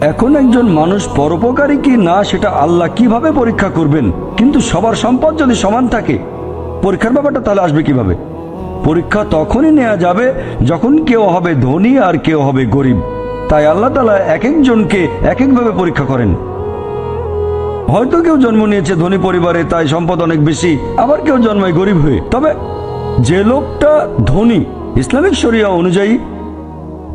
এখন একজন মানুষ পরোপকারী কি না, সেটা আল্লাহ কীভাবে পরীক্ষা করবেন? কিন্তু সবার সম্পদ যদি সমান থাকে, পরীক্ষার ব্যাপারটা তাহলে আসবে কীভাবে? পরীক্ষা তখনই নেওয়া যাবে যখন কেউ হবে ধনী আর কেউ হবে গরিব। তাই আল্লাহ তালা এক একজনকে এক একভাবে পরীক্ষা করেন। হয়তো কেউ জন্ম নিয়েছে ধনী পরিবারে, তাই সম্পদ অনেক বেশি, আবার কেউ জন্মায় গরিব হয়ে। তবে যে লোকটা ধনী ইসলামিক শরিয়া অনুযায়ী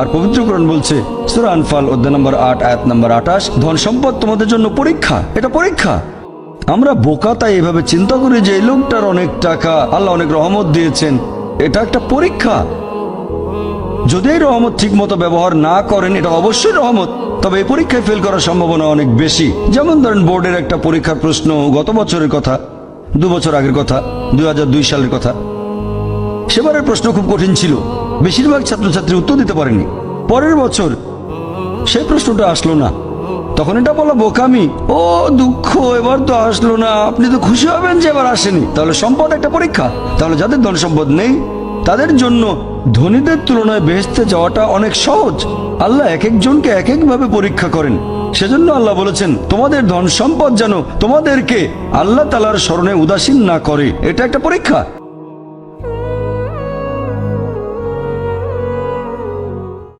আর পবিত্রকরণ বলছে, সুরা আনফাল, অধ্যায় নম্বর আট, আয়াত নম্বর আঠাশ, ধন সম্পদ তোমাদের জন্য পরীক্ষা, এটা পরীক্ষা। আমরা বোকা তাই এভাবে চিন্তা করি যে এই লোকটার অনেক টাকা, আল্লাহ অনেক রহমত দিয়েছেন, এটা একটা পরীক্ষা। যদি এই রহমত ঠিক মতো ব্যবহার না করেন, এটা অবশ্যই রহমত, তবে এই পরীক্ষায় ফেল করার সম্ভাবনা অনেক বেশি। যেমন ধরেন, বোর্ডের একটা পরীক্ষার প্রশ্ন গত বছরের কথা, দু বছর আগের কথা, দুই হাজার দুই সালের কথা। সেবারের প্রশ্ন খুব কঠিন ছিল। বেশিরভাগ ছাত্রছাত্রী উত্তর দিতে পারেনি। পরের বছর সেই প্রশ্নটা আসলো না। তখন এটা বলা বোকামি। ও দুঃখ, এবার তো আসলো না। আপনি তো খুশি হবেন যে এবার আসেনি। তাহলে সম্পদ একটা পরীক্ষা। তাহলে যাদের ধন সম্পদ নেই, তাদের জন্য ধনীদের তুলনায় বেহেস্তে যাওয়াটা অনেক সহজ। আল্লাহ এক একজনকে এক একভাবে পরীক্ষা করেন। সেজন্য আল্লাহ বলেছেন, তোমাদের ধন সম্পদ যেন তোমাদেরকে আল্লাহ তালার স্মরণে উদাসীন না করে। এটা একটা পরীক্ষা।